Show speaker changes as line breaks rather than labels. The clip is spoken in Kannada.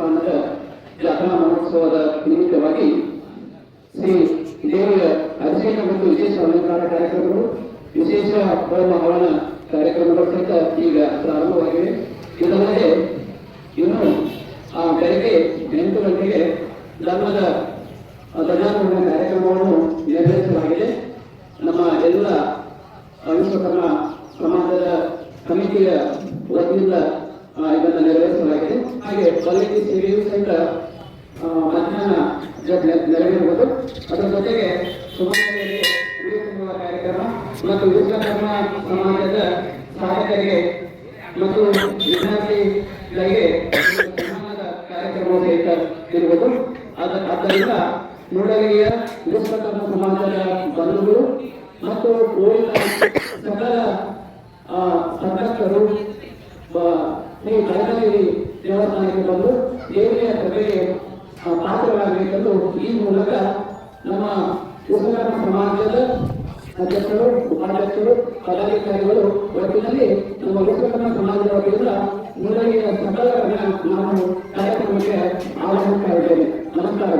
ದೇವಸ್ಥಾನದ ಜಾತ್ರಾ ಮಹೋತ್ಸವದ ನಿಮಿತ್ತವಾಗಿ ಶ್ರೀ ದೇವಿಯ ಅಭಿಷೇಕ ಮತ್ತು ವಿಶೇಷ ಅಲಂಕಾರ ಕಾರ್ಯಕ್ರಮಗಳು, ವಿಶೇಷ ಹೋಮ ಹವನ ಕಾರ್ಯಕ್ರಮಗಳ ಸಹಿತ ಈಗ ಪ್ರಾರಂಭವಾಗಿವೆ ಇದಲ್ಲದೆ ಇನ್ನು ಆ ಬೆಳಗ್ಗೆ ಎಂಟು ಗಂಟೆಗೆ ಧರ್ಮದ ಧ್ವಜಾರೋಹಣ ಕಾರ್ಯಕ್ರಮವನ್ನು ನಿರ್ಧರಿಸಲಾಗಿದೆ ನಮ್ಮ ಎಲ್ಲ ವಿಶ್ವಕರ್ಮ ಸಮಾಜದ ಸಮಿತಿಯ ವತಿಯಿಂದ ಇದನ್ನು ನೆರವೇರಿಸಲಾಗಿದೆ. ಪಲ್ಲಕ್ಕಿ ಸೇವೆಯೂ ಸಹಿತ ಮಧ್ಯಾಹ್ನ ನೆರವೇರುವುದು ಅದರ ಜೊತೆಗೆ ಸುಮಾರು ಕಾರ್ಯಕ್ರಮ ಮತ್ತು ವಿಶ್ವಕರ್ಮ ಸಮಾಜದ ಸಾಧಕರಿಗೆ ಮತ್ತು ವಿದ್ಯಾರ್ಥಿಗಳಿಗೆ ಸನ್ಮಾನದ ಕಾರ್ಯಕ್ರಮ ಸಹಿತ ಇರುವುದು ಆದ್ದರಿಂದ ಮೂಡಲಿಗೆಯ ವಿಶ್ವಕರ್ಮ ಸಮಾಜದ ಬಂಧುಗಳು ಮತ್ತು ಊರಿನ ಸಕಲ ಆ, ಸಂರಕ್ಷಕರು ಜನರಲ್ಲಿ ದೇವಸ್ಥಾನಕ್ಕೆ ಬಂದು ದೇವಿಯ ಸಭೆಗೆ ಪಾತ್ರರಾಗಬೇಕೆಂದು ಈ ಮೂಲಕ ನಮ್ಮ ಉಪಕರಣ ಸಮಾಜದ ಅಧ್ಯಕ್ಷರು, ಉಪಾಧ್ಯಕ್ಷರು, ಪದಾಧಿಕಾರಿಗಳು ಒಟ್ಟಿನಲ್ಲಿ ನಮ್ಮ ಉಪಕರಣ ಸಮಾಜದ ವತಿಯಿಂದ ಮೂಡಲಿಯ ಸಕಲ ನಾನು ಕಾರ್ಯಕ್ರಮಕ್ಕೆ ಆಹ್ವಾನಿಸ್ತಾ ಇದ್ದೇನೆ ನಮಸ್ಕಾರಗಳು